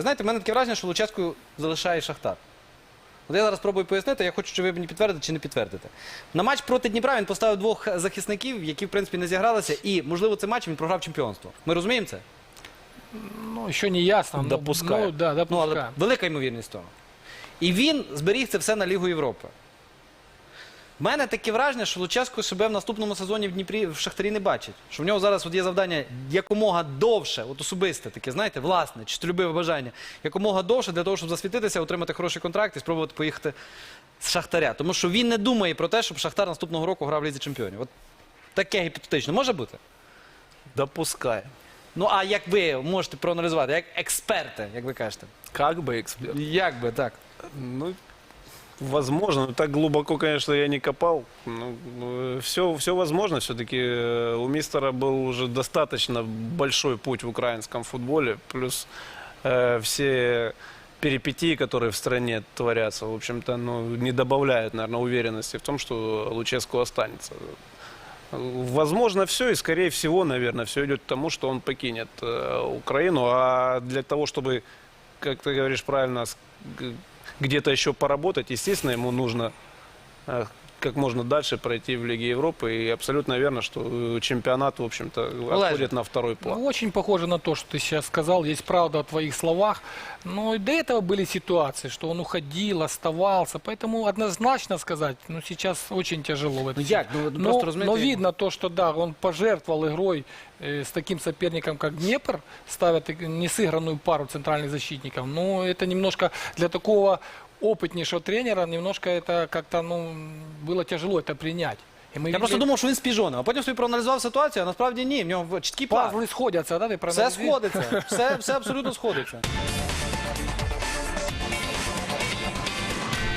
Ви знаєте, в мене таке враження, що Луческу залишає Шахтар. От я зараз спробую пояснити, я хочу, щоб ви мені підтвердите чи не підтвердите. На матч проти Дніпра він поставив двох захисників, які, в принципі, не зігралися, і, можливо, цей матч він програв чемпіонство. Ми розуміємо це? Ну, еще не ясно. Ну, Допускаю. Ну, да, Ну, але велика ймовірність того. І він зберіг це все на Лігу Європи. У мене таке враження, що Луческо себе в наступному сезоні в Дніпрі в Шахтарі не бачить. Що в нього зараз от є завдання якомога довше, от особисте таке, знаєте, власне, чистолюбиве бажання, якомога довше для того, щоб засвітитися, отримати хороший контракт і спробувати поїхати з Шахтаря. Тому що він не думає про те, щоб Шахтар наступного року грав в Лізі Чемпіонів. От таке гіпотетично може бути? Допускаем. Ну а як ви можете проаналізувати, як експерти, як ви кажете? Как бы эксперт. Як би так? Ну, возможно, но так глубоко, конечно, я не копал. Ну, все, все возможно. Все-таки у мистера был уже достаточно большой путь в украинском футболе. Плюс э, все перипетии, которые в стране творятся, в общем-то, ну, не добавляют, наверное, уверенности в том, что Луческу останется. Возможно, все, и скорее всего, наверное, все идет к тому, что он покинет э, Украину. А для того, чтобы, как ты говоришь правильно, где-то еще поработать, естественно, ему нужно э, как можно дальше пройти в Лиге Европы. И абсолютно верно, что э, чемпионат, в общем-то, отходит на второй план. Ну, очень похоже на то, что ты сейчас сказал. Есть правда в твоих словах. Но и до этого были ситуации, что он уходил, оставался. Поэтому однозначно сказать, ну, сейчас очень тяжело. в этом Ну, як? Ну, от Но, просто розумієте, но видно то, что да, он пожертвовал игрой э, с таким соперником, как Днепр, ставя так- несыгранную пару центральных защитников. Ну, это немножко для такого опытнейшего тренера, немножко это как-то, ну, было тяжело это принять. И мы Я просто видели- думав, що він спіжонив, а потім собі проаналізував ситуацію, а насправді ні, в нього чіткий план. пазлы сходятся, да, ты Все проанализируй. сходиться, все, все абсолютно сходиться.